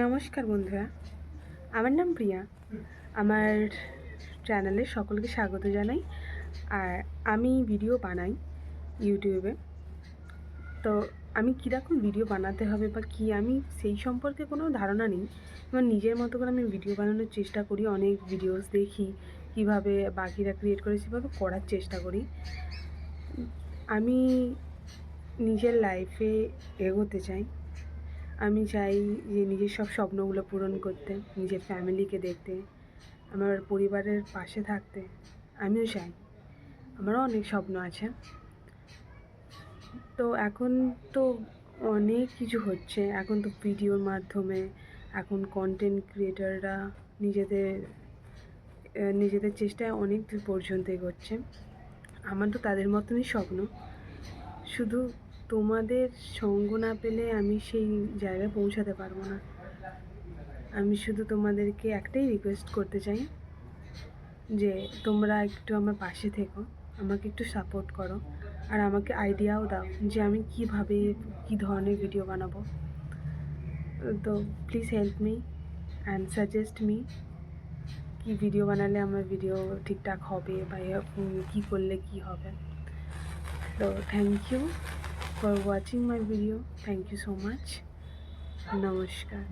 নমস্কার বন্ধুরা। আমার নাম প্রিয়া। আমার চ্যানেলে সকলকে স্বাগত জানাই। আর আমি ভিডিও বানাই ইউটিউবে। তো আমি কীরকম ভিডিও বানাতে হবে বা কী, আমি সেই সম্পর্কে কোনো ধারণা নেই। আমার নিজের মতো করে আমি ভিডিও বানানোর চেষ্টা করি, অনেক ভিডিওস দেখি, কীভাবে বাকিরা ক্রিয়েট করে সেভাবে করার চেষ্টা করি। আমি নিজের লাইফে এগোতে চাই। আমি চাই যে নিজের সব স্বপ্নগুলো পূরণ করতে, নিজের ফ্যামিলিকে দেখতে, আমার পরিবারের পাশে থাকতে, আমিও চাই। আমারও অনেক স্বপ্ন আছে। তো এখন তো অনেক কিছু হচ্ছে। এখন তো ভিডিওর মাধ্যমে, এখন কন্টেন্ট ক্রিয়েটাররা নিজেদের নিজেদের চেষ্টায় অনেক দূর পর্যন্ত এগোচ্ছে। আমার তো তাদের মতনই স্বপ্ন। শুধু তোমাদের সঙ্গ না পেলে আমি সেই জায়গায় পৌঁছাতে পারব না। আমি শুধু তোমাদেরকে একটাই রিকোয়েস্ট করতে চাই যে তোমরা একটু আমার পাশে থেকো, আমাকে একটু সাপোর্ট করো আর আমাকে আইডিয়াও দাও যে আমি কীভাবে কী ধরনের ভিডিও বানাবো। তো please help me and suggest me কি ভিডিও বানালে আমার ভিডিও ঠিকঠাক হবে বা কী করলে কী হবে। তো thank you for watching my video. Thank you so much. Namaskar.